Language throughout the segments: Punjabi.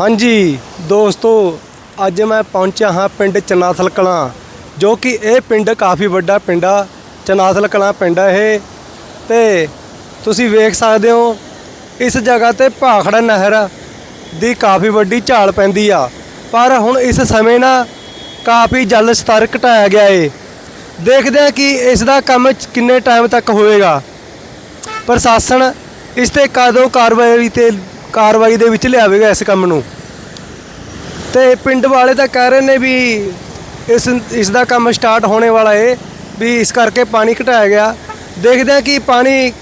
ਹਾਂਜੀ, ਦੋਸਤੋ, ਅੱਜ ਮੈਂ ਪਹੁੰਚਿਆ ਹਾਂ ਪਿੰਡ ਚਨਾਥਲ ਕਲਾਂ, ਜੋ ਕਿ ਇਹ ਪਿੰਡ ਕਾਫੀ ਵੱਡਾ ਪਿੰਡ ਆ, ਚਨਾਥਲ ਕਲਾਂ ਪਿੰਡ ਆ ਇਹ। ਤੇ ਤੁਸੀਂ ਵੇਖ ਸਕਦੇ ਹੋ, ਇਸ ਜਗ੍ਹਾ ਤੇ ਭਾਖੜਾ ਨਹਿਰ ਦੀ ਕਾਫੀ ਵੱਡੀ ਝਾਲ ਪੈਂਦੀ ਆ। ਪਰ ਹੁਣ ਇਸ ਸਮੇਂ ਨਾ ਕਾਫੀ ਜਲ ਸਤਰ ਘਟਾਇਆ ਗਿਆ ਏ। ਦੇਖਦੇ ਆ ਕਿ ਇਸ ਦਾ ਕੰਮ ਕਿੰਨੇ ਟਾਈਮ ਤੱਕ ਹੋਵੇਗਾ ਪ੍ਰਸ਼ਾਸਨ ਇਸ ਤੇ ਕਦੋਂ ਕਾਰਵਾਈ ਤੇ ਕਾਰਵਾਈ ਦੇ ਵਿੱਚ ਲਿਆਵੇਗਾ ਇਸ ਕੰਮ ਨੂੰ। ਤੇ ਪਿੰਡ ਵਾਲੇ ਤਾਂ ਕਹਿ ਰਹੇ ਨੇ ਵੀ ਇਸ ਇਸ ਦਾ ਕੰਮ ਸਟਾਰਟ ਹੋਣੇ ਵਾਲਾ ਏ, ਵੀ ਇਸ ਕਰਕੇ ਪਾਣੀ ਘਟਾਇਆ ਗਿਆ। ਦੇਖਦੇ ਆ ਕਿ ਪਾਣੀ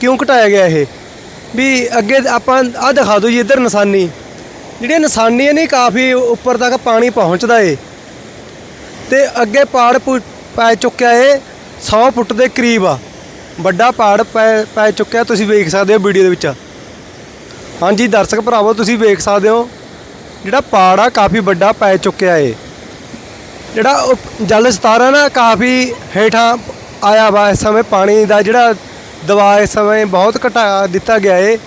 ਕਿਉਂ ਘਟਾਇਆ ਗਿਆ ਇਹ। ਵੀ ਅੱਗੇ ਆਪਾਂ ਆ ਦਿਖਾ ਦਿਓ ਜੀ ਇੱਧਰ ਨਿਸ਼ਾਨੀ। ਜਿਹੜੀਆਂ ਨਿਸ਼ਾਨੀਆਂ ਨੇ ਕਾਫੀ ਉੱਪਰ ਤੱਕ ਪਾਣੀ ਪਹੁੰਚਦਾ ਏ। ਤੇ ਅੱਗੇ ਪਾੜ ਪੈ ਚੁੱਕਿਆ ਏ 100 ਫੁੱਟ ਦੇ ਕਰੀਬ ਆ। ਵੱਡਾ ਪਾੜ ਪੈ ਪੈ ਚੁੱਕਿਆ, ਤੁਸੀਂ ਵੇਖ ਸਕਦੇ ਹੋ ਵੀਡੀਓ ਦੇ ਵਿੱਚ। ਹਾਂਜੀ, ਦਰਸ਼ਕ ਭਰਾਵੋ, ਤੁਸੀਂ ਵੇਖ ਸਕਦੇ ਹੋ, ਜਿਹੜਾ ਪਾੜ ਆ ਕਾਫੀ ਵੱਡਾ ਪੈ ਚੁੱਕਿਆ ਏ। ਜਿਹੜਾ ਉਪ- ਜਲ ਸਤਾਰਾ ਨਾ ਕਾਫੀ ਹੇਠਾਂ ਆਇਆ ਵਾ ਇਸ ਸਮੇਂ, ਪਾਣੀ ਦਾ ਜਿਹੜਾ ਦਬਾਅ ਇਸ ਸਮੇਂ ਬਹੁਤ ਘਟਾ ਦਿੱਤਾ ਗਿਆ ਏ।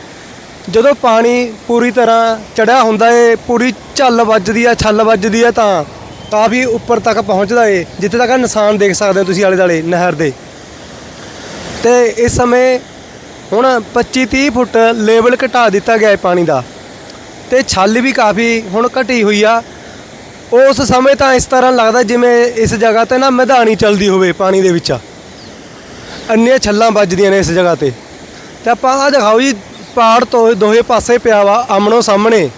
ਜਦੋਂ ਪਾਣੀ ਪੂਰੀ ਤਰ੍ਹਾਂ ਚੜਿਆ ਹੁੰਦਾ ਏ, ਪੂਰੀ ਝੱਲ ਵੱਜਦੀ ਆ, ਛੱਲ ਵੱਜਦੀ ਆ ਤਾਂ ਕਾਫੀ ਉੱਪਰ ਤੱਕ ਪਹੁੰਚਦਾ ਏ, ਜਿੱਥੇ ਤੱਕ ਆਹ ਨਿਸ਼ਾਨ ਦੇਖ ਸਕਦੇ ਹੋ ਤੁਸੀਂ ਆਲੇ ਦੁਆਲੇ ਨਹਿਰ ਦੇ। ਤੇ ਇਸ ਸਮੇਂ ਹੁਣ 25 30 ਫੁੱਟ ਲੈਵਲ ਘਟਾ ਦਿੱਤਾ ਗਿਆ ਹੈ ਪਾਣੀ ਦਾ। ਤੇ ਛੱਲ ਵੀ ਕਾਫੀ ਹੁਣ ਘਟੀ ਹੋਈ ਆ। ਉਸ ਸਮੇਂ ਤਾਂ ਇਸ ਤਰ੍ਹਾਂ ਲੱਗਦਾ ਜਿਵੇਂ ਇਸ ਜਗ੍ਹਾ ਤੇ ਨਾ ਮੈਦਾਨੀ ਚੱਲਦੀ ਹੋਵੇ ਪਾਣੀ ਦੇ ਵਿੱਚ। ਅੰਨੀਆਂ ਛੱਲਾਂ ਵੱਜਦੀਆਂ ਨੇ ਇਸ ਜਗ੍ਹਾ ਤੇ। ਤੇ ਆਪਾਂ ਆ ਦਿਖਾਓ ਜੀ, ਪਹਾੜ ਤੋਂ ਦੋਹੇ ਪਾਸੇ ਪਿਆ ਵਾ, ਆਮਣੋ ਸਾਹਮਣੇ।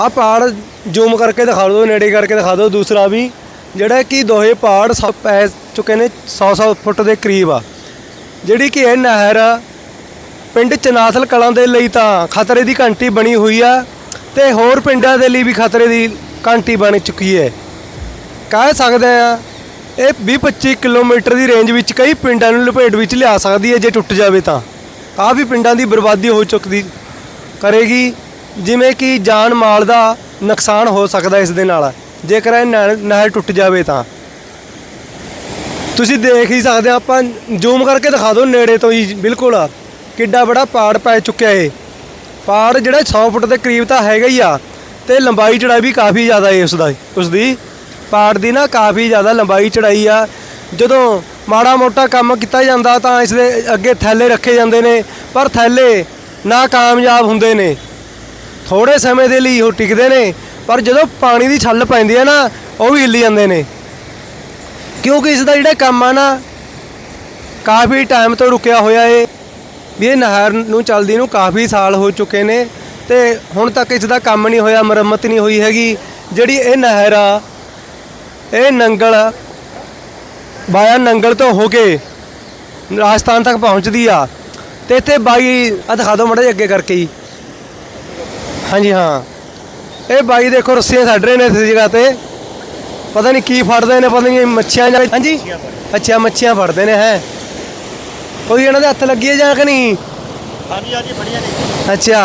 ਆ ਪਹਾੜ ਜ਼ੂਮ ਕਰਕੇ ਦਿਖਾ ਦਿਓ, ਨੇੜੇ ਕਰਕੇ ਦਿਖਾ ਦਿਓ। ਦੂਸਰਾ ਵੀ, ਜਿਹੜਾ ਕਿ ਦੋਹੇ ਪਹਾੜ ਸਭ ਪੈ ਚੁੱਕੇ ਨੇ 100-100 ਫੁੱਟ ਦੇ ਕਰੀਬ ਆ। ਜਿਹੜੀ ਕਿ ਇਹ ਨਹਿਰ ਪਿੰਡ ਚਨਾਥਲ ਕਲਾਂ ਦੇ ਲਈ ਤਾਂ ਖਤਰੇ ਦੀ ਘੰਟੀ ਬਣੀ ਹੋਈ ਆ ਤੇ ਹੋਰ ਪਿੰਡਾਂ ਦੇ ਲਈ ਵੀ ਖਤਰੇ ਦੀ ਘੰਟੀ ਬਣ ਚੁੱਕੀ ਹੈ। ਕਹਿ ਸਕਦੇ ਆ, ਇਹ 20-25 ਕਿਲੋਮੀਟਰ ਦੀ ਰੇਂਜ ਵਿੱਚ ਕਈ ਪਿੰਡਾਂ ਨੂੰ ਲਪੇਟ ਵਿੱਚ ਲਿਆ ਸਕਦੀ ਹੈ ਜੇ ਟੁੱਟ ਜਾਵੇ ਤਾਂ। ਕਾਫੀ ਪਿੰਡਾਂ ਦੀ ਬਰਬਾਦੀ ਹੋ ਚੁੱਕਦੀ ਕਰੇਗੀ, ਜਿਵੇਂ ਕਿ ਜਾਨ ਮਾਲ ਦਾ ਨੁਕਸਾਨ ਹੋ ਸਕਦਾ ਇਸ ਦੇ ਨਾਲ। ਜੇਕਰ ਇਹ ਨਹਿਰ ਨਹਿਰ ਟੁੱਟ ਜਾਵੇ ਤਾਂ। ਤੁਸੀਂ ਦੇਖ ਹੀ ਸਕਦੇ ਆ, ਆਪਾਂ ਜ਼ੂਮ ਕਰਕੇ ਦਿਖਾ ਦਿਓ ਨੇੜੇ ਤੋਂ ਹੀ, ਬਿਲਕੁਲ ਕਿੱਡਾ ਬੜਾ ਪਾੜ ਪੈ ਚੁੱਕਿਆ ਏ ਪਾੜ ਜਿਹੜਾ 100 ਫੁੱਟ ਦੇ ਕਰੀਬ ਤਾਂ ਹੈਗਾ ਹੀ ਆ, ਤੇ ਲੰਬਾਈ ਚੜਾਈ ਵੀ ਕਾਫੀ ਜ਼ਿਆਦਾ ਏ ਉਸ ਦਾ ਉਸ ਦੀ। ਪਾੜ ਦੀ ਨਾ ਕਾਫੀ ਜ਼ਿਆਦਾ ਲੰਬਾਈ ਚੜਾਈ ਆ। ਜਦੋਂ ਮਾੜਾ ਮੋਟਾ ਕੰਮ ਕੀਤਾ ਜਾਂਦਾ ਤਾਂ ਇਸ ਦੇ ਅੱਗੇ ਥੈਲੇ ਰੱਖੇ ਜਾਂਦੇ ਨੇ, ਪਰ ਥੈਲੇ ਨਾ ਕਾਮਯਾਬ ਹੁੰਦੇ ਨੇ। ਥੋੜੇ ਸਮੇਂ ਦੇ ਲਈ ਉਹ ਟਿਕਦੇ ਨੇ, ਪਰ ਜਦੋਂ ਪਾਣੀ ਦੀ ਛੱਲ ਪੈਂਦੀ ਹੈ ਨਾ, ਉਹ ਵੀ ਹਿੱਲ ਜਾਂਦੇ ਨੇ। ਕਿਉਂਕਿ ਇਸ ਦਾ ਜਿਹੜਾ ਕੰਮ ਆ ਨਾ, ਕਾਫੀ ਟਾਈਮ ਤੋਂ ਰੁਕਿਆ ਹੋਇਆ ਏ। ਵੀ ਇਹ ਨਹਿਰ ਨੂੰ ਚੱਲਦੀ ਨੂੰ ਕਾਫੀ ਸਾਲ ਹੋ ਚੁੱਕੇ ਨੇ ਤੇ ਹੁਣ ਤੱਕ ਇਸ ਦਾ ਕੰਮ ਨਹੀਂ ਹੋਇਆ, ਮੁਰੰਮਤ ਨਹੀਂ ਹੋਈ ਹੈਗੀ। ਜਿਹੜੀ ਇਹ ਨਹਿਰ ਆ, ਇਹ ਨੰਗਲ ਬਾਇਆ ਨੰਗਲ ਤੋਂ ਹੋ ਕੇ ਰਾਜਸਥਾਨ ਤੱਕ ਪਹੁੰਚਦੀ ਆ। ਤੇ ਇੱਥੇ ਬਾਈ ਆ ਦਿਖਾ ਦਿਓ ਮੜਾ ਅੱਗੇ ਕਰਕੇ ਜੀ ਹਾਂਜੀ, ਹਾਂ। ਇਹ ਬਾਈ ਦੇਖੋ ਰੱਸੀਆਂ ਛੱਡ ਰਹੇ ਨੇ ਇਸ ਜਗ੍ਹਾ ਤੇ। ਪਤਾ ਨਹੀਂ ਕੀ ਫੜਦੇ ਨੇ ਪਤਾ ਨਹੀਂ ਮੱਛੀਆਂ ਜਾਂ ਹਾਂਜੀ? ਅੱਛਾ ਮੱਛੀਆਂ ਫੜਦੇ ਨੇ ਹੈ। ਕੋਈ ਇਹਨਾਂ ਦੇ ਹੱਥ ਲੱਗੀ ਹੈ ਜਾਂ ਕਿ ਨਹੀਂ? ਹਾਂਜੀ ਹਾਂਜੀ ਬੜੀਆਂ ਨੇ। ਅੱਛਾ।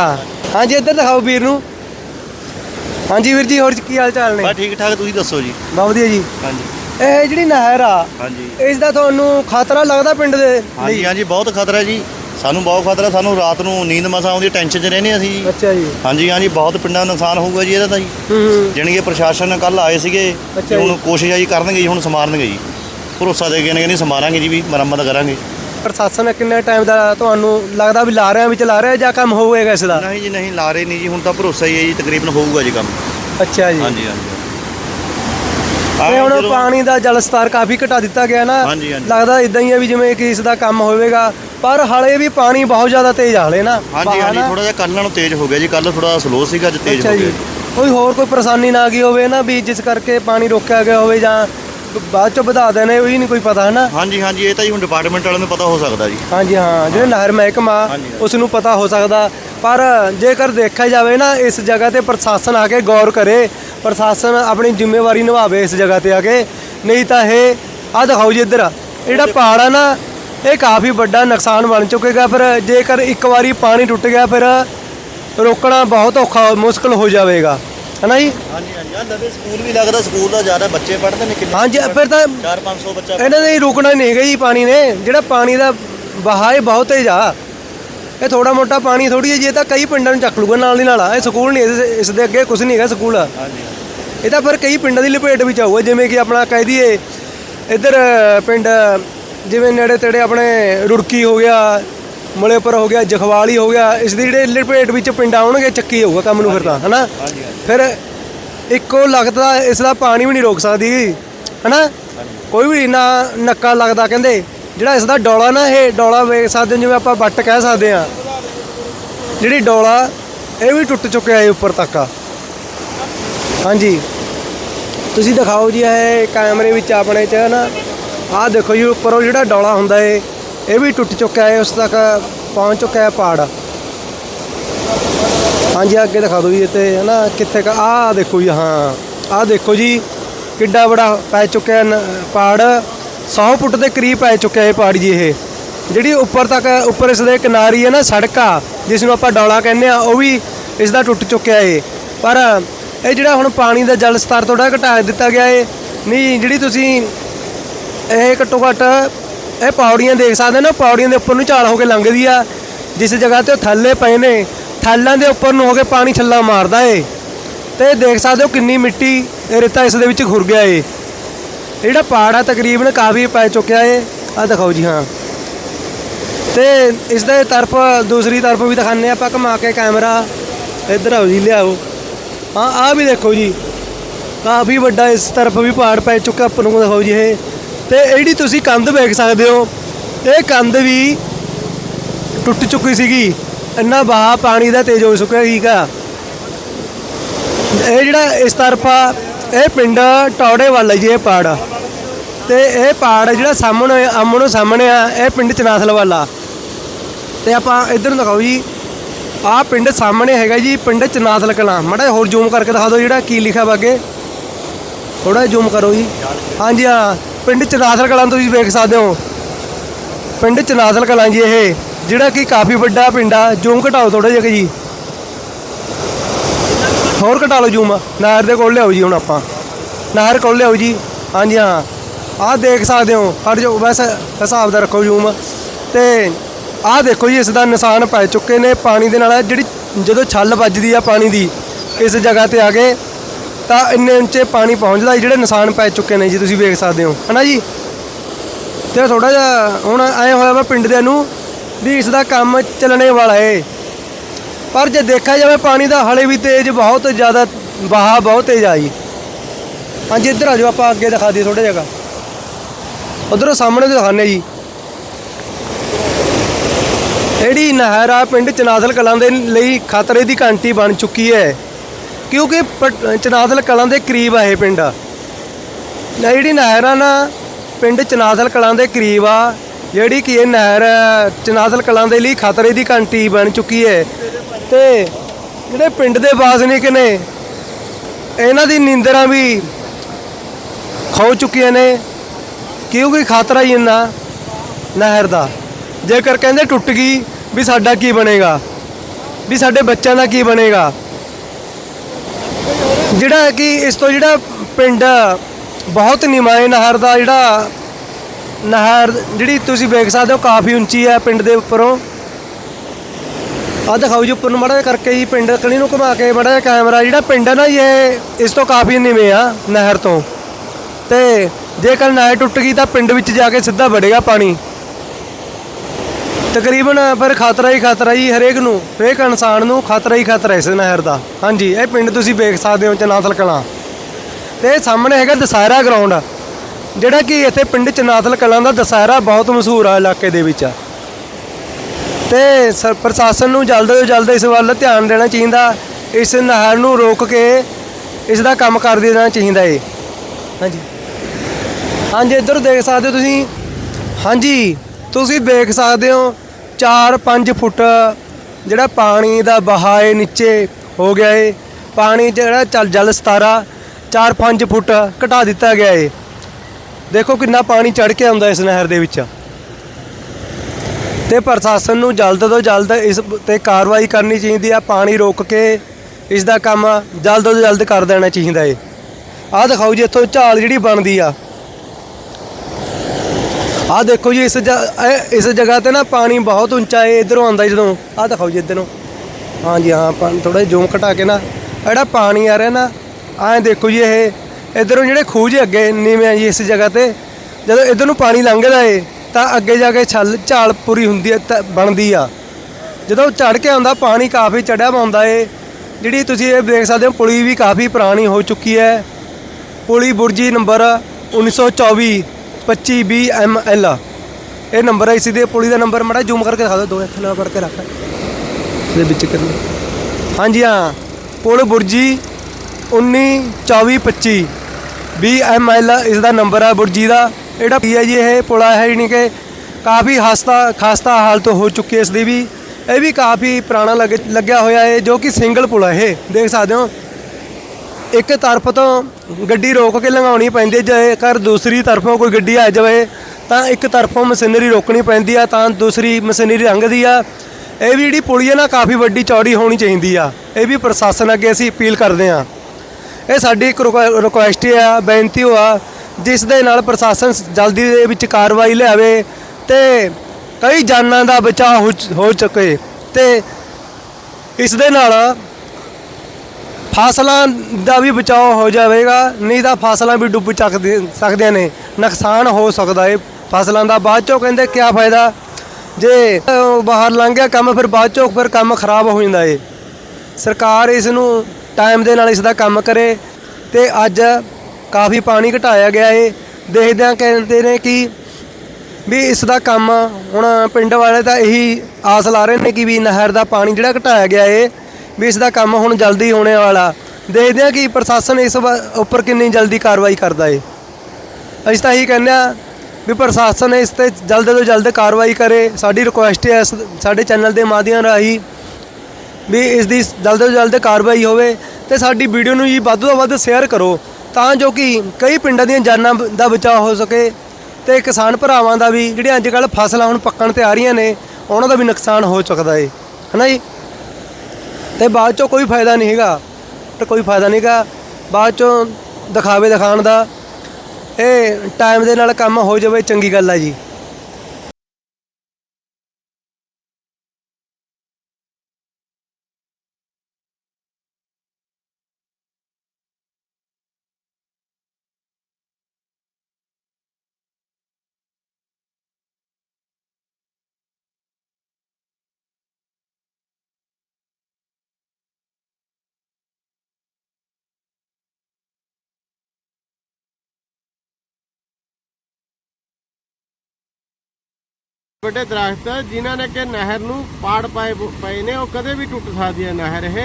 ਹਾਂਜੀ ਇੱਧਰ ਦਿਖਾਓ ਵੀਰ ਨੂੰ। ਹਾਂਜੀ ਵੀਰ ਜੀ ਹੋਰ ਕੀ ਹਾਲ ਚਾਲ ਨੇ? ਬਸ ਠੀਕ ਠਾਕ ਤੁਸੀਂ ਦੱਸੋ ਜੀ? ਬਹੁਤ ਵਧੀਆ ਜੀ। ਹਾਂਜੀ। ਇਹ ਜਿਹੜੀ ਨਹਿਰ ਆ ਹਾਂਜੀ। ਇਸ ਦਾ ਤੁਹਾਨੂੰ ਖਤਰਾ ਲੱਗਦਾ ਪਿੰਡ ਦੇ ਹਾਂਜੀ ਹਾਂਜੀ ਬਹੁਤ ਖਤਰਾ ਜੀ। ਸਾਨੂੰ ਬਹੁਤ ਖਤਰਾ ਸਾਨੂੰ ਰਾਤ ਨੂੰ ਨੀਂਦ ਮਸਾ ਆਉਂਦੀ ਟੈਨਸ਼ਨ 'ਚ ਰਹਿੰਦੇ ਅਸੀਂ ਜੀ। ਅੱਛਾ ਜੀ। ਹਾਂਜੀ ਹਾਂਜੀ ਬਹੁਤ ਪਿੰਡਾਂ ਦਾ ਨੁਕਸਾਨ ਹੋਊਗਾ ਜੀ ਇਹਦਾ ਤਾਂ ਜੀ। ਹੂੰ ਜਾਣੀ ਕਿ ਪ੍ਰਸ਼ਾਸਨ ਕੱਲ ਆਏ ਸੀਗੇ ਅੱਛਾ ਤੇ ਹੁਣ। ਕੋਸ਼ਿਸ਼ ਆ ਜੀ ਕਰਨਗੇ ਜੀ ਹੁਣ ਸਮਾਰਨਗੇ ਜੀ। ਭਰੋਸਾ ਦੇ ਕੇ ਨੇ ਕਹਿੰਦੇ ਸਮਾਰਾਂਗੇ ਜੀ ਵੀ ਮੁਰੰਮਤ ਕਰਾਂਗੇ। ਪ੍ਰਸ਼ਾਸਨ ਕਿੰਨੇ ਟਾਈਮ ਦਾ ਤੁਹਾਨੂੰ ਲੱਗਦਾ ਵੀ ਲਾ ਰਿਹਾ ਵੀ ਚਲਾ ਰਿਹਾ ਜਾਂ ਕੰਮ ਹੋਵੇਗਾ ਇਸ ਦਾ? ਨਹੀਂ ਜੀ ਨਹੀਂ ਲਾ ਰਹੇ ਨਹੀਂ ਜੀ ਹੁਣ ਤਾਂ ਭਰੋਸਾ ਹੀ ਹੈ ਜੀ ਤਕਰੀਬਨ ਹੋਊਗਾ ਜੀ ਕੰਮ। ਅੱਛਾ ਜੀ। ਹਾਂਜੀ ਹਾਂਜੀ। ਤੇ ਹੁਣ ਪਾਣੀ ਦਾ ਜਲ ਸਤਰ ਕਾਫੀ ਘਟਾ ਦਿੱਤਾ ਗਿਆ ਨਾ। ਹਾਂਜੀ, ਹਾਂਜੀ। ਲੱਗਦਾ ਇਦਾਂ ਹੀ ਹੈ ਵੀ ਜਿਵੇਂ ਕਿ ਇਸ ਦਾ ਕੰਮ ਹੋਵੇਗਾ ਪਰ ਹਲੇ ਵੀ ਪਾਣੀ ਬਹੁਤ ਜ਼ਿਆਦਾ ਤੇਜ਼ ਆ ਹਲੇ ਨਾ। ਹਾਂਜੀ ਹਾਂਜੀ। ਥੋੜਾ ਜਿਹਾ ਕੱਲ੍ਹ ਨਾਲੋਂ ਤੇਜ਼ ਹੋ ਗਿਆ ਜੀ ਕੱਲ ਥੋੜਾ ਸਲੋ ਸੀਗਾ ਅੱਜ ਤੇਜ਼ ਹੋ ਗਿਆ। ਕੋਈ ਹੋਰ ਕੋਈ ਪਰੇਸ਼ਾਨੀ ਨਾ ਗਈ ਹੋਵੇ ਨਾ ਵੀ ਜਿਸ ਕਰਕੇ ਪਾਣੀ ਰੋਕਿਆ ਗਿਆ ਹੋਵੇ ਜਾਂ ਬਾਅਦ ਚੋਂ ਵਧਾ ਦੇਣੇ ਉਹ ਹੀ ਨਹੀਂ ਕੋਈ ਪਤਾ ਹੈ ਨਾ ਹਾਂਜੀ ਹਾਂਜੀ ਇਹ ਤਾਂ ਜੀ ਹੁਣ ਡਿਪਾਰਟਮੈਂਟ ਵਾਲਿਆਂ ਨੂੰ ਪਤਾ ਹੋ ਸਕਦਾ ਜੀ। ਹਾਂਜੀ ਹਾਂ ਜਿਹੜੇ ਨਹਿਰ ਮਹਿਕਮਾ। ਉਸ ਨੂੰ ਪਤਾ ਹੋ ਸਕਦਾ। ਪਰ ਜੇਕਰ ਦੇਖਿਆ ਜਾਵੇ ਨਾ ਇਸ ਜਗ੍ਹਾ ਤੇ ਪ੍ਰਸ਼ਾਸਨ ਆ ਕੇ ਗੌਰ ਕਰੇ ਪ੍ਰਸ਼ਾਸਨ ਆਪਣੀ ਜ਼ਿੰਮੇਵਾਰੀ ਨਿਭਾਵੇ ਇਸ ਜਗ੍ਹਾ ਤੇ ਆ ਕੇ ਨਹੀਂ ਤਾਂ ਇਹ ਆ ਦਿਖਾਓ ਜੀ ਇੱਧਰ। ਜਿਹੜਾ ਪਹਾੜ ਆ ਨਾ ਇਹ ਕਾਫੀ ਵੱਡਾ ਨੁਕਸਾਨ ਬਣ ਚੁੱਕੇਗਾ ਫਿਰ ਜੇਕਰ ਇੱਕ ਵਾਰੀ ਪਾਣੀ ਟੁੱਟ ਗਿਆ ਫਿਰ ਰੋਕਣਾ ਬਹੁਤ ਔਖਾ ਮੁਸ਼ਕਲ ਹੋ ਜਾਵੇਗਾ। ਹਨਾ ਜੀ? ਹਾਂਜੀ ਹਾਂਜੀ। ਆ ਨਵੇਂ ਸਕੂਲ ਵੀ ਲੱਗਦਾ ਸਕੂਲ ਦਾ ਜ਼ਿਆਦਾ ਬੱਚੇ ਪੜ੍ਹਦੇ ਨੇ ਕਿੰਨੇ ਹਾਂਜੀ ਫਿਰ ਤਾਂ 4-500 ਬੱਚਾ ਇਹਨਾਂ ਨੇ ਰੁਕਣਾ ਨਹੀਂ ਹੈਗਾ ਜੀ ਪਾਣੀ ਨੇ। ਜਿਹੜਾ ਪਾਣੀ ਦਾ ਵਹਾਅ ਹੈ ਬਹੁਤ ਤੇਜ਼ ਆ। ਇਹ ਥੋੜਾ ਮੋਟਾ ਪਾਣੀ ਥੋੜੀ ਜਿਹੀ ਇਹ ਤਾਂ ਕਈ ਪਿੰਡਾਂ ਨੂੰ ਚੱਕ ਲੂਗਾ ਨਾਲ ਦੀ ਨਾਲ ਇਹ ਸਕੂਲ ਨਹੀਂ ਇਸ- ਇਸ ਦੇ ਅੱਗੇ ਕੁਝ ਨਹੀਂ ਹੈਗਾ ਸਕੂਲ। ਹਾਂਜੀ। ਇਹ ਤਾਂ ਫਿਰ ਕਈ ਪਿੰਡਾਂ ਦੀ ਲਪੇਟ ਵਿੱਚ ਆਊਗਾ ਜਿਵੇਂ ਕਿ ਆਪਣਾ ਕਹਿ ਦਈਏ ਇੱਧਰ ਪਿੰਡ ਜਿਵੇਂ ਨੇੜੇ ਤੇੜੇ ਆਪਣੇ ਰੁੜਕੀ ਹੋ ਗਿਆ ਮਲੇਪੁਰ ਹੋ ਗਿਆ ਜਖਵਾਲੀ ਹੋ ਗਿਆ ਇਸ ਦੀ ਜਿਹੜੇ ਲਪੇਟ ਵਿੱਚ ਪਿੰਡ ਆਉਣਗੇ ਚੱਕੀ ਹੋਊਗਾ ਕੰਮ ਨੂੰ ਫਿਰ ਤਾਂ ਹਨਾ? ਫਿਰ ਇੱਕੋ ਲੱਗਦਾ ਇਸ ਦਾ ਪਾਣੀ ਵੀ ਨਹੀਂ ਰੋਕ ਸਕਦੀ। ਹਨਾ? ਕੋਈ ਵੀ ਨਾ ਨੱਕਾ ਲੱਗਦਾ ਕਹਿੰਦੇ। ਜਿਹੜਾ ਇਸ ਦਾ ਡੋਲਾ ਨਾ ਇਹ ਡੋਲਾ ਵੇਖ ਸਕਦੇ ਜਿਵੇਂ ਆਪਾਂ ਵੱਟ ਕਹਿ ਸਕਦੇ ਆ ਜਿਹੜੀ ਡੋਲਾ ਇਹ ਵੀ ਟੁੱਟ ਚੁੱਕਿਆ ਹੈ ਉੱਪਰ ਤੱਕ ਹਾਂਜੀ। ਤੁਸੀਂ ਦਿਖਾਓ ਜੀ ਇਹ ਕੈਮਰੇ ਵਿੱਚ ਆਪਣੇ ਚ ਨਾ ਆਹ ਦੇਖੋ ਜੀ, ਉੱਪਰੋਂ ਜਿਹੜਾ ਡੌਲਾ ਹੁੰਦਾ ਏ, ਇਹ ਵੀ ਟੁੱਟ ਚੁੱਕਿਆ ਹੈ ਉਸ ਤੱਕ ਪਹੁੰਚ ਚੁੱਕਿਆ ਹੈ ਪਹਾੜ। ਹਾਂਜੀ, ਅੱਗੇ ਦਿਖਾ ਦਿਓ ਜੀ, ਇੱਥੇ ਹੈ ਨਾ ਕਿੱਥੇ ਕ, ਆਹ ਦੇਖੋ ਜੀ, ਹਾਂ, ਆਹ ਦੇਖੋ ਜੀ, ਕਿੱਡਾ ਬੜਾ ਪੈ ਚੁੱਕਿਆ ਪਾੜ ਪਹਾੜ 100 ਫੁੱਟ ਦੇ ਕਰੀਬ ਪੈ ਚੁੱਕਿਆ ਇਹ ਪਾੜ ਜੀ ਇਹ। ਜਿਹੜੀ ਉੱਪਰ ਤੱਕ, ਉੱਪਰ ਇਸ ਦੇ ਕਿਨਾਰੀ ਹੈ ਨਾ ਸੜਕ ਆ, ਜਿਸ ਨੂੰ ਆਪਾਂ ਡੌਲਾ ਕਹਿੰਦੇ ਆ, ਉਹ ਵੀ ਇਸ ਦਾ ਟੁੱਟ ਚੁੱਕਿਆ ਏ। ਪਰ ਇਹ ਜਿਹੜਾ ਹੁਣ ਪਾਣੀ ਦਾ ਜਲ ਸਤਰ ਥੋੜਾ ਘਟਾ ਦਿੱਤਾ ਗਿਆ ਏ, ਨਹੀਂ, ਜਿਹੜੀ ਤੁਸੀਂ ਇਹ ਘੱਟੋ ਘੱਟ ਇਹ ਪੌੜੀਆਂ ਦੇਖ ਸਕਦੇ ਹੋ ਨਾ, ਪੌੜੀਆਂ ਦੇ ਉੱਪਰ ਨੂੰ ਝਾੜ ਹੋ ਕੇ ਲੰਘਦੀ ਆ। ਜਿਸ ਜਗ੍ਹਾ ਤੇ ਉਹ ਥੱਲੇ ਪਏ ਨੇ, ਥੱਲਾਂ ਦੇ ਉੱਪਰ ਨੂੰ ਹੋ ਕੇ ਪਾਣੀ ਛੱਲਾ ਮਾਰਦਾ ਏ। ਤੇ ਦੇਖ ਸਕਦੇ ਹੋ ਕਿੰਨੀ ਮਿੱਟੀ ਰੇਤਾ ਇਸ ਦੇ ਵਿੱਚ ਘੁਰ ਗਿਆ ਏ। ਇਹ ਜਿਹੜਾ ਪਹਾੜ ਆ, ਤਕਰੀਬਨ ਕਾਫੀ ਪੈ ਚੁੱਕਿਆ ਏ। ਆ ਦਿਖਾਓ ਜੀ, ਹਾਂ। ਤੇ ਇਸ ਦੇ ਤਰਫ, ਦੂਸਰੀ ਤਰਫ ਵੀ ਦਿਖਾਣੇ ਆਪਾਂ ਘੁਮਾ ਕੇ ਕੈਮਰਾ। ਇੱਧਰ ਆਓ ਜੀ, ਲਿਆਓ। ਹਾਂ ਆ ਵੀ ਦੇਖੋ ਜੀ। ਕਾਫੀ ਵੱਡਾ ਇਸ ਤਰਫ ਵੀ ਪਹਾੜ ਪੈ ਚੁੱਕਾ ਆਪਾਂ ਨੂੰ ਦਿਖਾਓ ਜੀ, ਇਹ। ਤੇ ਇਹ ਜਿਹੜੀ ਤੁਸੀਂ ਕੰਧ ਵੇਖ ਸਕਦੇ ਹੋ, ਇਹ ਕੰਧ ਵੀ ਟੁੱਟ ਚੁੱਕੀ ਸੀਗੀ। ਇੰਨਾ ਬਹਾ ਪਾਣੀ ਦਾ ਤੇਜ਼ ਹੋ ਚੁੱਕਿਆ ਸੀਗਾ ਇਹ ਜਿਹੜਾ ਇਸ ਤਰਫਾ, ਇਹ ਪਿੰਡ ਟੌੜੇ ਵਾਲਾ ਜੀ, ਇਹ ਪਹਾੜ ਤੇ ਇਹ ਪਹਾੜ ਜਿਹੜਾ ਸਾਹਮਣੇ ਆਮਣੋ ਸਾਹਮਣੇ ਆ, ਇਹ ਪਿੰਡ ਚਨਾਸਲ ਵਾਲਾ ਆ। ਤੇ ਆਪਾਂ ਇੱਧਰ ਨੂੰ ਦਿਖਾਓ ਜੀ। ਆਹ ਪਿੰਡ ਸਾਹਮਣੇ ਹੈਗਾ ਜੀ, ਪਿੰਡ ਚਨਾਸਲ ਕਲਾਂ। ਮੜਾ ਹੋਰ ਜ਼ੂਮ ਕਰਕੇ ਦਿਖਾ ਦਿਓ ਜਿਹੜਾ ਕੀ ਲਿਖਿਆ ਵਾ ਅੱਗੇ। ਥੋੜਾ ਜ਼ੂਮ ਕਰੋ ਜੀ। ਹਾਂਜੀ, ਹਾਂ। ਪਿੰਡ ਚਨਾਸਲ ਕਲਾਂ ਤੁਸੀਂ ਵੇਖ ਸਕਦੇ ਹੋ। ਪਿੰਡ ਚਨਾਸਲ ਕਲਾਂ ਜੀ ਇਹ, ਜਿਹੜਾ ਕਿ ਕਾਫੀ ਵੱਡਾ ਪਿੰਡ ਆ, ਜ਼ੂਮ ਘਟਾਓ ਥੋੜਾ ਜਿਹਾ ਜੀ। ਹੋਰ ਘਟਾ ਲਓ ਜ਼ੂਮ ਨਹਿਰ ਦੇ ਕੋਲ ਲਿਆਓ ਜੀ ਹੁਣ ਆਪਾਂ। ਨਹਿਰ ਕੋਲ ਲਿਆਓ ਜੀ। ਹਾਂਜੀ ਹਾਂ, ਆਹ ਦੇਖ ਸਕਦੇ ਹੋ ਹਟ ਜਾਓ ਵੈਸੇ ਹਿਸਾਬ ਦਾ ਰੱਖੋ ਜ਼ੂਮ। ਤੇ ਆਹ ਦੇਖੋ ਜੀ, ਇਸ ਦਾ ਨਿਸ਼ਾਨ ਪੈ ਚੁੱਕੇ ਨੇ ਪਾਣੀ ਦੇ ਨਾਲ, ਜਿਹੜੀ ਜਦੋਂ ਛੱਲ ਵੱਜਦੀ ਆ ਪਾਣੀ ਦੀ, ਇਸ ਜਗ੍ਹਾ ਤੇ ਆ ਕੇ ਤਾਂ ਇੰਨੇ ਇੰਚੇ ਪਾਣੀ ਪਹੁੰਚਦਾ ਜਿਹੜੇ ਨਿਸ਼ਾਨ ਪੈ ਚੁੱਕੇ ਨੇ ਜੀ, ਤੁਸੀਂ ਵੇਖ ਸਕਦੇ ਹੋ। ਹਨਾ ਜੀ? ਤੇ ਥੋੜਾ ਜਿਹਾ ਹੁਣ ਐ ਹੋਇਆ ਵਾ ਪਿੰਡ ਦੇ ਨੂੰ, ਵੀ ਇਸ ਦਾ ਕੰਮ ਚੱਲਣੇ ਵਾਲਾ ਏ। ਪਰ ਜੇ ਦੇਖਿਆ ਜਾਵੇ ਪਾਣੀ ਦਾ ਹਲੇ ਵੀ ਤੇਜ਼ ਬਹੁਤ ਜ਼ਿਆਦਾ, ਵਹਾਅ ਬਹੁਤ ਤੇਜ਼ ਆ ਜੀ। ਹਾਂਜੀ, ਇੱਧਰ ਆ ਜਾਓ, ਆਪਾਂ ਅੱਗੇ ਦਿਖਾ ਦਈਏ ਥੋੜਾ ਜਿਹਾ ਉਧਰੋਂ ਸਾਹਮਣੇ ਦਿਖਾਣੇ ਜੀ। ਜਿਹੜੀ ਨਹਿਰ ਆ, ਪਿੰਡ ਚਨਾਦਲ ਕਲਾਂ ਦੇ ਲਈ ਖਤਰੇ ਦੀ ਘੰਟੀ ਬਣ ਚੁੱਕੀ ਹੈ। ਕਿਉਂਕਿ ਪ- ਚਨਾਦਲ ਕਲਾਂ ਦੇ ਕਰੀਬ ਆ ਇਹ ਪਿੰਡ। ਨਾ ਜਿਹੜੀ ਨਹਿਰ ਆ ਨਾ, ਪਿੰਡ ਚਨਾਦਲ ਕਲਾਂ ਦੇ ਕਰੀਬ ਆ, ਜਿਹੜੀ ਕਿ ਇਹ ਨਹਿਰ ਚਨਾਦਲ ਕਲਾਂ ਦੇ ਲਈ ਖਤਰੇ ਦੀ ਘੰਟੀ ਬਣ ਚੁੱਕੀ ਹੈ ਤੇ ਜਿਹੜੇ ਪਿੰਡ ਦੇ ਬਾਜ਼ਨਿਕ ਨੇ, ਇਹਨਾਂ ਦੀ ਨੀਂਦਰਾਂ ਵੀ ਖੋ ਚੁੱਕੀਆਂ ਨੇ, ਕਿਉਂਕਿ ਖਤਰਾ ਹੀ ਇੰਨਾ ਨਹਿਰ ਦਾ। ਜੇਕਰ ਕਹਿੰਦੇ ਟੁੱਟ ਗਈ ਵੀ ਸਾਡਾ ਕੀ ਬਣੇਗਾ? ਵੀ ਸਾਡੇ ਬੱਚਿਆਂ ਦਾ ਕੀ ਬਣੇਗਾ? ਜਿਹੜਾ ਕਿ ਇਸ ਤੋਂ ਜਿਹੜਾ ਪਿੰਡ ਬਹੁਤ ਨਿਮਾਏ ਨਹਿਰ ਦਾ ਜਿਹੜਾ ਨਹਿਰ ਜਿਹੜੀ ਤੁਸੀਂ ਵੇਖ ਸਕਦੇ ਹੋ, ਕਾਫੀ ਉੱਚੀ ਹੈ ਪਿੰਡ ਦੇ ਉੱਪਰੋਂ। ਆ ਦਿਖਾਓ ਜੀ ਉੱਪਰ ਨੂੰ ਮੜਾ ਕਰਕੇ ਜੀ, ਪਿੰਡ ਕਣੀ ਨੂੰ ਘੁਮਾ ਕੇ ਮੜਾ ਜਿਹਾ ਕੈਮਰਾ। ਜਿਹੜਾ ਪਿੰਡ ਹੈ ਨਾ ਜੀ, ਇਹ ਇਸ ਤੋਂ ਕਾਫੀ ਨੀਵੇਂ ਆ ਨਹਿਰ ਤੋਂ। ਤੇ ਜੇਕਰ ਨਹਿਰ ਟੁੱਟ ਗਈ ਤਾਂ ਪਿੰਡ ਵਿੱਚ ਜਾ ਕੇ ਸਿੱਧਾ ਵੜੇਗਾ ਪਾਣੀ। ਤਕਰੀਬਨ ਪਰ ਖਤਰਾ ਹੀ ਖਤਰਾ ਹੀ ਹਰੇਕ ਨੂੰ, ਹਰੇਕ ਇਨਸਾਨ ਨੂੰ ਖਤਰਾ ਹੀ ਖਤਰਾ ਇਸ ਨਹਿਰ ਦਾ। ਹਾਂਜੀ, ਇਹ ਪਿੰਡ ਤੁਸੀਂ ਵੇਖ ਸਕਦੇ ਹੋ ਚਨਾਥਲ ਕਲਾਂ ਤੇ ਸਾਹਮਣੇ ਹੈਗਾ ਦਸਹਿਰਾ ਗਰਾਊਂਡ ਜਿਹੜਾ ਕਿ ਇੱਥੇ ਪਿੰਡ ਚਨਾਥਲ ਕਲਾਂ ਦਾ ਦਸਹਿਰਾ ਬਹੁਤ ਮਸ਼ਹੂਰ ਆ ਇਲਾਕੇ ਦੇ ਵਿੱਚ। ਤੇ ਸਰ- ਪ੍ਰਸ਼ਾਸਨ ਨੂੰ ਜਲਦ ਤੋਂ ਜਲਦ ਇਸ ਵੱਲ ਧਿਆਨ ਦੇਣਾ ਚਾਹੀਦਾ, ਇਸ ਨਹਿਰ ਨੂੰ ਰੋਕ ਕੇ ਇਸ ਦਾ ਕੰਮ ਕਰ ਦੇਣਾ ਚਾਹੀਦਾ ਏ। ਹਾਂਜੀ। ਹਾਂਜੀ, ਇੱਧਰ ਦੇਖ ਸਕਦੇ ਹੋ ਤੁਸੀਂ। ਹਾਂਜੀ, ਤੁਸੀਂ ਦੇਖ ਸਕਦੇ ਹੋ 4-5 ਫੁੱਟ ਜਿਹੜਾ ਪਾਣੀ ਦਾ ਵਹਾਅ ਏ ਨੀਚੇ ਹੋ ਗਿਆ ਏ। ਪਾਣੀ ਜਿਹੜਾ ਚਲ ਜਲ ਸਤਾਰਾ 4-5 ਫੁੱਟ ਘਟਾ ਦਿੱਤਾ ਗਿਆ ਏ। ਦੇਖੋ ਕਿੰਨਾ ਪਾਣੀ ਚੜ ਕੇ ਆਉਂਦਾ ਇਸ ਨਹਿਰ ਦੇ ਵਿੱਚ। ਤੇ ਪ੍ਰਸ਼ਾਸਨ ਨੂੰ ਜਲਦ ਤੋਂ ਜਲਦ ਇਸ ਤੇ ਕਾਰਵਾਈ ਕਰਨੀ ਚਾਹੀਦੀ ਆ। ਪਾਣੀ ਰੋਕ ਕੇ ਇਸ ਦਾ ਕੰਮ ਜਲਦ ਤੋਂ ਜਲਦ ਕਰ ਦੇਣਾ ਚਾਹੀਦਾ ਏ। ਆਹ ਦਿਖਾਓ ਜੀ, ਇੱਥੋਂ ਝਾਲ ਜਿਹੜੀ ਬਣਦੀ ਆ। ਆਹ ਦੇਖੋ ਜੀ, ਇਸ ਜ- ਇਹ- ਇਸ ਜਗ੍ਹਾ ਤੇ ਨਾ ਪਾਣੀ ਬਹੁਤ ਉੱਚਾ ਹੈ, ਇਧਰੋਂ ਆਉਂਦਾ ਜਦੋਂ। ਆਹ ਦਿਖਾਓ ਜੀ ਇੱਧਰ। ਨੂੰ ਹਾਂਜੀ ਹਾਂ, ਪਾਣੀ ਥੋੜਾ ਜੂਮ ਘਟਾ ਕੇ ਨਾ। ਆਹ ਜਿਹੜਾ ਪਾਣੀ ਆ ਰਿਹਾ ਨਾ ਐਂ ਦੇਖੋ ਜੀ ਇਹ। ਇਧਰੋਂ ਜਿਹੜੇ ਖੂਹ ਜਿਹੇ ਅੱਗੇ ਨੀਵੇਂ ਆ ਜੀ ਇਸ ਜਗ੍ਹਾ ਤੇ, ਜਦੋਂ ਇਧਰ ਨੂੰ ਪਾਣੀ ਲੰਘਦਾ ਏ, ਤਾਂ ਅੱਗੇ ਜਾ ਕੇ ਛਲ ਝਾਲ ਪੂਰੀ ਹੁੰਦੀ ਹੈ, ਤਾਂ ਬਣਦੀ ਆ। ਜਦੋਂ ਚੜ ਕੇ ਆਉਂਦਾ, ਪਾਣੀ ਕਾਫੀ ਚੜਿਆ ਪਾਉਂਦਾ ਏ। ਜਿਹੜੀ ਤੁਸੀਂ ਇਹ ਦੇਖ ਸਕਦੇ ਹੋ, ਪੁਲੀ ਵੀ ਕਾਫੀ ਪੁਰਾਣੀ ਹੋ ਚੁੱਕੀ ਹੈ। ਪੁਲੀ ਬੁਰਜੀ ਨੰਬਰ 1924 25 BML ਇਹ ਨੰਬਰ ਹੈ ਇਸ ਦੇ ਪੁਲੀ ਦਾ ਨੰਬਰ ਮੜਾ ਜ਼ੂਮ ਕਰਕੇ ਦਿਖਾ ਦਿਓ, ਦੋ ਇੱਥੇ ਨਾਲ ਫੜ ਕੇ ਰੱਖ। ਇਹਦੇ ਵਿੱਚ ਕਰ ਹਾਂਜੀ ਹਾਂ, ਪੁਲ ਬੁਰਜੀ 19 24 25 BML ਇਸ ਦਾ ਨੰਬਰ ਹੈ ਬੁਰਜੀ ਦਾ। ਜਿਹੜਾ ਪੀ ਹੈ ਜੀ, ਇਹ ਪੁਲਾ ਹੈ ਯਾਨੀ ਕਿ ਕਾਫੀ ਹਸਤਾ, ਖਾਸਤਾ ਹਾਲਤ ਹੋ ਚੁੱਕੀ ਹੈ ਇਸ ਦੀ ਵੀ। ਇਹ ਵੀ ਕਾਫੀ ਪੁਰਾਣਾ ਲੱਗ- ਲੱਗਿਆ ਹੋਇਆ ਹੈ, ਜੋ ਕਿ ਸਿੰਗਲ ਪੁਲ ਹੈ ਇਹ। ਦੇਖ ਸਕਦੇ ਹੋ ਇੱਕ ਤਰਫ ਤੋਂ ਗੱਡੀ ਰੋਕ ਕੇ ਲੰਘਾਉਣੀ ਪੈਂਦੀ ਹੈ ਜੇਕਰ ਦੂਸਰੀ ਤਰਫੋਂ ਕੋਈ ਗੱਡੀ ਆ ਜਾਵੇ, ਤਾਂ ਇੱਕ ਤਰਫੋਂ ਮਸ਼ੀਨਰੀ ਰੋਕਣੀ ਪੈਂਦੀ ਆ, ਤਾਂ ਦੂਸਰੀ ਮਸ਼ੀਨਰੀ ਲੰਘਦੀ ਆ। ਇਹ ਵੀ ਜਿਹੜੀ ਪੁਲੀ ਹੈ ਨਾ, ਕਾਫੀ ਵੱਡੀ ਚੌੜੀ ਹੋਣੀ ਚਾਹੀਦੀ ਆ। ਇਹ ਵੀ ਪ੍ਰਸ਼ਾਸਨ ਅੱਗੇ ਅਸੀਂ ਅਪੀਲ ਕਰਦੇ ਆ ਇਹ ਸਾਡੀ ਇੱਕ ਰਿਕੁਐਸਟ ਆ, ਬੇਨਤੀ ਆ ਜਿਸ ਦੇ ਨਾਲ ਪ੍ਰਸ਼ਾਸਨ ਜਲਦੀ ਦੇ ਵਿੱਚ ਕਾਰਵਾਈ ਲਿਆਵੇ ਤੇ ਕਈ ਜਾਨਾਂ ਦਾ ਬਚਾਅ ਹੋ ਹੋ ਚੁੱਕੇ ਤੇ ਇਸ ਦੇ ਨਾਲ ਫਸਲਾਂ ਦਾ ਵੀ ਬਚਾਅ ਹੋ ਜਾਵੇਗਾ, ਨਹੀਂ ਤਾਂ ਫਸਲਾਂ ਵੀ ਡੁੱਬ ਚੱਕਦੇ, ਸਕਦੀਆਂ ਨੇ। ਨੁਕਸਾਨ ਹੋ ਸਕਦਾ ਏ ਫਸਲਾਂ ਦਾ। ਬਾਅਦ ਚੋਂ ਕਹਿੰਦੇ ਕੀ ਫਾਇਦਾ? ਜੇ ਬਾਹਰ ਲੰਘ ਗਿਆ ਕੰਮ, ਫਿਰ ਬਾਅਦ ਚੋਂ ਫਿਰ ਕੰਮ ਖਰਾਬ ਹੋ ਜਾਂਦਾ ਏ। ਸਰਕਾਰ ਇਸ ਨੂੰ ਟਾਈਮ ਦੇ ਨਾਲ ਇਸ ਦਾ ਕੰਮ ਕਰੇ ਤੇ ਅੱਜ ਕਾਫੀ ਪਾਣੀ ਘਟਾਇਆ ਗਿਆ ਏ। ਦੇਖਦੇ ਹਾਂ ਕਹਿੰਦੇ ਨੇ ਕਿ ਵੀ ਇਸ ਦਾ ਕੰਮ ਹੁਣ ਪਿੰਡ ਵਾਲੇ ਤਾਂ ਇਹੀ ਆਸ ਲਾ ਰਹੇ ਨੇ ਕਿ ਵੀ ਨਹਿਰ ਦਾ ਪਾਣੀ ਜਿਹੜਾ ਘਟਾਇਆ ਗਿਆ ਏ ਵੀ ਇਸ ਦਾ ਕੰਮ ਹੁਣ ਜਲਦੀ ਹੋਣੇ ਵਾਲਾ। ਦੇਖਦੇ ਹਾਂ ਕਿ ਪ੍ਰਸ਼ਾਸਨ ਇਸ ਵਾ- ਉੱਪਰ ਕਿੰਨੀ ਜਲਦੀ ਕਾਰਵਾਈ ਕਰਦਾ ਏ। ਅਸੀਂ ਤਾਂ ਇਹੀ ਕਹਿੰਦੇ ਆ ਵੀ ਪ੍ਰਸ਼ਾਸਨ ਇਸ ਤੇ ਜਲਦ ਤੋਂ ਜਲਦ ਕਾਰਵਾਈ ਕਰੇ। ਸਾਡੀ ਰਿਕੁਐਸਟ ਹੈ ਇਸ- ਸਾਡੇ ਚੈਨਲ ਦੇ ਮਾਧਿਅਮ ਰਾਹੀਂ ਵੀ ਇਸ ਦੀ ਜਲਦ ਤੋਂ ਜਲਦ ਕਾਰਵਾਈ ਹੋਵੇ ਤੇ ਸਾਡੀ ਵੀਡੀਓ ਨੂੰ ਜੀ ਵੱਧ ਤੋਂ ਵੱਧ ਸ਼ੇਅਰ ਕਰੋ ਤਾਂ ਜੋ ਕਿ ਕਈ ਪਿੰਡਾਂ ਦੀਆਂ ਜਾਨਾਂ ਦਾ ਬਚਾਅ ਹੋ ਸਕੇ ਤੇ ਕਿਸਾਨ ਭਰਾਵਾਂ ਦਾ ਵੀ ਜਿਹੜੀਆਂ ਅੱਜ ਕੱਲ੍ਹ ਫਸਲਾਂ ਹੁਣ ਪੱਕਣ ਤੇ ਆ ਰਹੀਆਂ ਨੇ, ਉਹਨਾਂ ਦਾ ਵੀ ਨੁਕਸਾਨ ਹੋ ਸਕਦਾ ਏ। ਹਨਾ ਜੀ? ਤੇ ਬਾਅਦ ਚੋਂ ਕੋਈ ਫਾਇਦਾ ਨਹੀਂ ਹੈਗਾ। ਤੇ ਕੋਈ ਫਾਇਦਾ ਨਹੀਂ ਹੈਗਾ। ਬਾਅਦ ਚੋਂ ਦਿਖਾਵੇ ਦਿਖਾਣ ਦਾ। ਇਹ ਟਾਈਮ ਦੇ ਨਾਲ ਕੰਮ ਹੋ ਜਾਵੇ, ਚੰਗੀ ਗੱਲ ਆ ਜੀ। ਵੱਡੇ ਦਰਖਤ ਜਿਨ੍ਹਾਂ ਨੇ ਕਿ ਨਹਿਰ ਨੂੰ ਪਾੜ ਪਾਏ ਪਏ ਨੇ ਉਹ ਕਦੇ ਵੀ ਟੁੱਟ ਸਕਦੀ ਹੈ ਨਹਿਰ ਇਹ।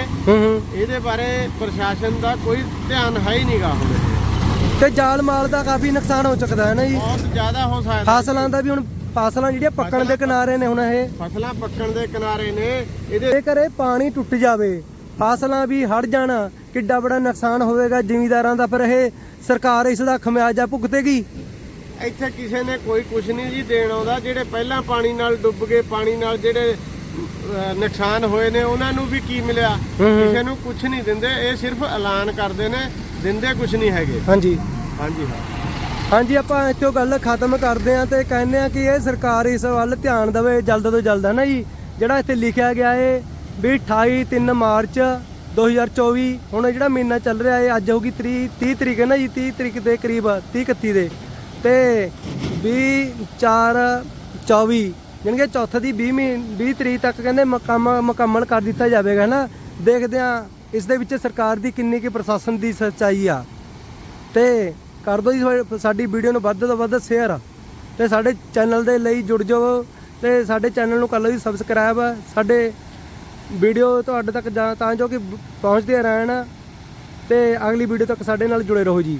ਇਹਦੇ ਬਾਰੇ ਪ੍ਰਸ਼ਾਸਨ ਦਾ ਕੋਈ ਧਿਆਨ ਹੈ ਹੀ ਨਹੀਂਗਾ ਹੁਣ। ਤੇ ਜਾਲ ਮਾਲ ਦਾ ਕਾਫੀ ਨੁਕਸਾਨ ਹੋ ਚੁੱਕਦਾ ਹੈ ਨਾ ਜੀ? ਬਹੁਤ ਜ਼ਿਆਦਾ ਹੋ ਸਕਦਾ। ਫਸਲਾਂ ਦਾ ਵੀ ਹੁਣ ਫਸਲਾਂ ਜਿਹੜੀਆਂ ਪੱਕਣ ਦੇ ਕਿਨਾਰੇ ਨੇ ਹੁਣ ਇਹ। ਫਸਲਾਂ ਪੱਕਣ ਦੇ ਕਿਨਾਰੇ ਨੇ ਇਹਦੇ ਇਹ ਪਾਣੀ ਟੁੱਟ ਜਾਵੇ ਫਸਲਾਂ ਵੀ ਹੜ ਜਾਣ ਕਿੱਡਾ ਬੜਾ ਨੁਕਸਾਨ ਹੋਵੇਗਾ ਜ਼ਿਮੀਂਦਾਰਾਂ ਦਾ ਫਿਰ ਇਹ ਸਰਕਾਰ ਇਸ ਦਾ ਖਮਿਆਜਾ ਭੁਗਤੇਗੀ? ਇੱਥੇ ਕਿਸੇ ਨੇ ਕੋਈ ਕੁਝ ਨਹੀਂ ਜੀ ਦੇਣ ਆਉਂਦਾ। ਜਿਹੜੇ ਪਹਿਲਾਂ ਪਾਣੀ ਨਾਲ ਡੁੱਬ ਗਏ ਪਾਣੀ ਨਾਲ ਜਿਹੜੇ ਨੁਕਸਾਨ ਹੋਏ ਨੇ ਉਹਨਾਂ ਨੂੰ ਵੀ ਕੀ ਮਿਲਿਆ। ਕਿਸੇ ਨੂੰ ਕੁਝ ਨਹੀਂ ਦਿੰਦੇ। ਇਹ ਸਿਰਫ ਐਲਾਨ ਕਰਦੇ ਨੇ ਦਿੰਦੇ ਕੁਝ ਨਹੀਂ ਹੈਗੇ। ਹਾਂਜੀ। ਹਾਂਜੀ ਹਾਂ। ਹਾਂਜੀ ਆਪਾਂ ਇੱਥੋਂ ਗੱਲ ਖਤਮ ਕਰਦੇ ਹਾਂ ਤੇ ਕਹਿੰਦੇ ਹਾਂ ਕਿ ਇਹ ਸਰਕਾਰ ਇਸ ਵੱਲ ਧਿਆਨ ਦੇਵੇ ਜਲਦ ਤੋਂ ਜਲਦ ਹੈ ਨਾ ਜੀ? ਜਿਹੜਾ ਇੱਥੇ ਲਿਖਿਆ ਗਿਆ ਹੈ ਵੀ 28 3 ਮਾਰਚ 2024 ਹੁਣ ਜਿਹੜਾ ਮਹੀਨਾ ਚੱਲ ਰਿਹਾ ਹੈ ਅੱਜ ਹੋਗੀ 30 30 ਤਰੀਕ ਹੈ ਨਾ ਜੀ? 30 ਤਰੀਕ ਦੇ ਕਰੀਬ 30 31 ਦੇ। ਤੇ 20 4 24 ਜਾਣੀ ਕਿ ਚੌਥੇ ਦੀ 20 ਮਹੀਨੇ 20 ਤਰੀਕ ਤੱਕ ਕਹਿੰਦੇ ਮੁਕੰਮ, ਮੁਕੰਮਲ ਕਰ ਦਿੱਤਾ ਜਾਵੇਗਾ ਨਾ ਦੇਖਦੇ ਹਾਂ ਇਸ ਦੇ ਵਿੱਚ ਸਰਕਾਰ ਦੀ ਕਿੰਨੀ ਕਿ ਪ੍ਰਸ਼ਾਸਨ ਦੀ ਸੱਚਾਈ ਆ। ਤੇ ਕਰ ਦਿਓ ਜੀ ਸਾਡੀ ਵੀਡੀਓ ਨੂੰ ਵੱਧ ਤੋਂ ਵੱਧ ਸ਼ੇਅਰ ਤੇ ਸਾਡੇ ਚੈਨਲ ਦੇ ਲਈ ਜੁੜ ਜਾਓ। ਤੇ ਸਾਡੇ ਚੈਨਲ ਨੂੰ ਕਰ ਲਓ ਜੀ ਸਬਸਕ੍ਰਾਈਬ ਸਾਡੇ ਵੀਡੀਓ ਤੁਹਾਡੇ ਤੱਕ ਜਾ- ਤਾਂ ਜੋ ਕਿ ਪਹੁੰਚਦੇ ਰਹਿਣ। ਤੇ ਅਗਲੀ ਵੀਡੀਓ ਤੱਕ ਸਾਡੇ ਨਾਲ ਜੁੜੇ ਰਹੋ ਜੀ।